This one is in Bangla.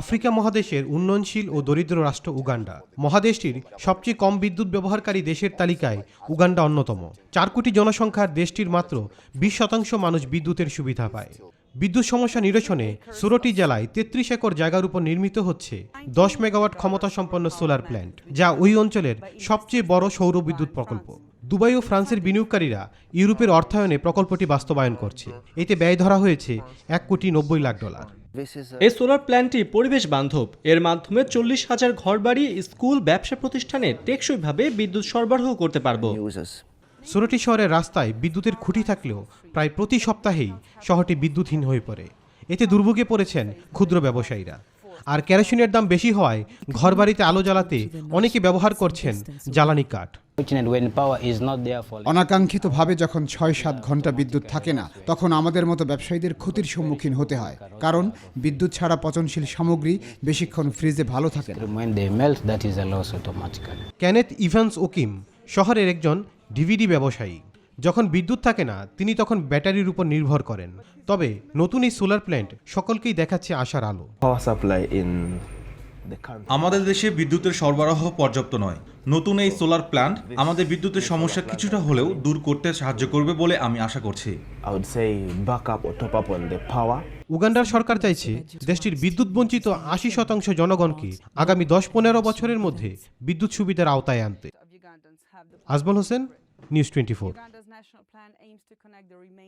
আফ্রিকা মহাদেশের উন্নয়নশীল ও দরিদ্র রাষ্ট্র উগান্ডা। মহাদেশটির সবচেয়ে কম বিদ্যুৎ ব্যবহারকারী দেশের তালিকায় উগান্ডা অন্যতম। চার কোটি জনসংখ্যার দেশটির মাত্র বিশ শতাংশ মানুষ বিদ্যুতের সুবিধা পায়। বিদ্যুৎ সমস্যা নিরসনে সুরটি জেলায় তেত্রিশ একর জায়গার উপর নির্মিত হচ্ছে দশ মেগাওয়াট ক্ষমতা সম্পন্ন সোলার প্ল্যান্ট, যা ওই অঞ্চলের সবচেয়ে বড় সৌর বিদ্যুৎ প্রকল্প। দুবাই ও ফ্রান্সের বিনিয়োগকারীরা ইউরোপের অর্থায়নে প্রকল্পটি বাস্তবায়ন করছে। এতে ব্যয় ধরা হয়েছে এক কোটি নব্বই লাখ ডলার। এই সোলার প্ল্যান্টটি পরিবেশ বান্ধব। এর মাধ্যমে চল্লিশ হাজার ঘরবাড়ি স্কুল ব্যবসা প্রতিষ্ঠানে টেকসইভাবে বিদ্যুৎ সরবরাহ করতে পারব. সুরটি শহরের রাস্তায় বিদ্যুতের খুঁটি থাকলেও প্রায় প্রতি সপ্তাহেই শহরটি বিদ্যুৎহীন হয়ে পড়ে। এতে দুর্ভোগে পড়েছেন ক্ষুদ্র ব্যবসায়ীরা। আর কেরোসিনের দাম বেশি হওয়ায় ঘরবাড়িতে আলো জ্বালাতে অনেকে ব্যবহার করছেন জ্বালানি কাঠ। অনাকাঙ্ক্ষিতভাবে যখন ছয় সাত ঘণ্টা বিদ্যুৎ থাকে না তখন আমাদের মতো ব্যবসায়ীদের ক্ষতির সম্মুখীন হতে হয়। কারণ বিদ্যুৎ ছাড়া পচনশীল সামগ্রী বেশিক্ষণ ফ্রিজে ভালো থাকে. ক্যানেথ ইভান্স ওকিম শহরের একজন ডিভিডি ব্যবসায়ী। যখন বিদ্যুৎ থাকে না তিনি তখন ব্যাটারির উপর নির্ভর করেন। তবে নতুন এই সোলার প্ল্যান্ট সকলকেই দেখাচ্ছে আশার আলো. আমাদের দেশে বিদ্যুতের সরবরাহ পর্যাপ্ত নয়। নতুন এই সোলার প্ল্যান্ট আমাদের বিদ্যুতের সমস্যা কিছুটা হলেও দূর করতে সাহায্য করবে বলে আমি আশা করছি. উগান্ডার সরকার চাইছে দেশটির বিদ্যুৎ বঞ্চিত আশি শতাংশ জনগণকে আগামী দশ পনেরো বছরের মধ্যে বিদ্যুৎ সুবিধার আওতায় আনতে। Ajmal Hossain news twenty national plan aims to connect the remaining